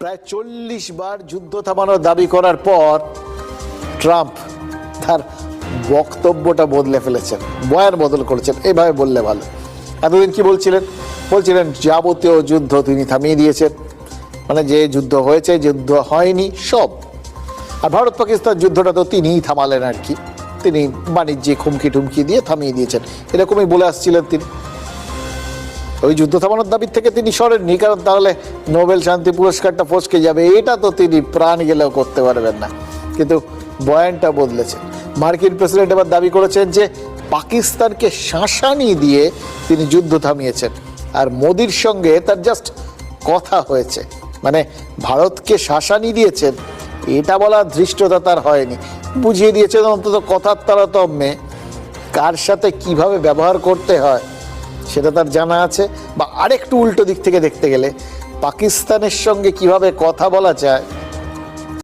প্রায় চল্লিশ বার যুদ্ধ থামানোর দাবি করার পর ট্রাম্প তার বক্তব্যটা বদলে ফেলেছেন, বয়ান বদল করেছেন। এভাবে বললে ভালো। এতদিন কি বলছিলেন? বলছিলেন, যাবতীয় যুদ্ধ তিনি থামিয়ে দিয়েছেন। মানে যে যুদ্ধ হয়েছে, যুদ্ধ হয়নি, সব। আর ভারত পাকিস্তান যুদ্ধটা তো তিনিই থামালেন আর কি। তিনি বাণিজ্যিক হুমকি টুমকি দিয়ে থামিয়ে দিয়েছেন। এরকমই বলে আসছিলেন তিনি। ওই যুদ্ধ থামানোর দাবির থেকে তিনি সরেননি, কারণ তাহলে নোবেল শান্তি পুরস্কারটা ফসকে যাবে, এটা তো তিনি প্রাণ গেলেও করতে পারবেন না। কিন্তু বয়ানটা বদলেছেন মার্কিন প্রেসিডেন্ট এবার দাবি করেছেন যে পাকিস্তানকে শাসানি দিয়ে তিনি যুদ্ধ থামিয়েছেন, আর মোদির সঙ্গে তার জাস্ট কথা হয়েছে। মানে ভারতকে শাসানি দিয়েছেন, এটা বলা ধৃষ্টতা তার হয়নি। বুঝিয়ে দিয়েছেন অন্তত কথার তারতম্যে, কার সাথে কীভাবে ব্যবহার করতে হয় সেটা তার জানা আছে। বা আরেকটু উল্টো দিক থেকে দেখতে গেলে, পাকিস্তানের সঙ্গে কীভাবে কথা বলা যায়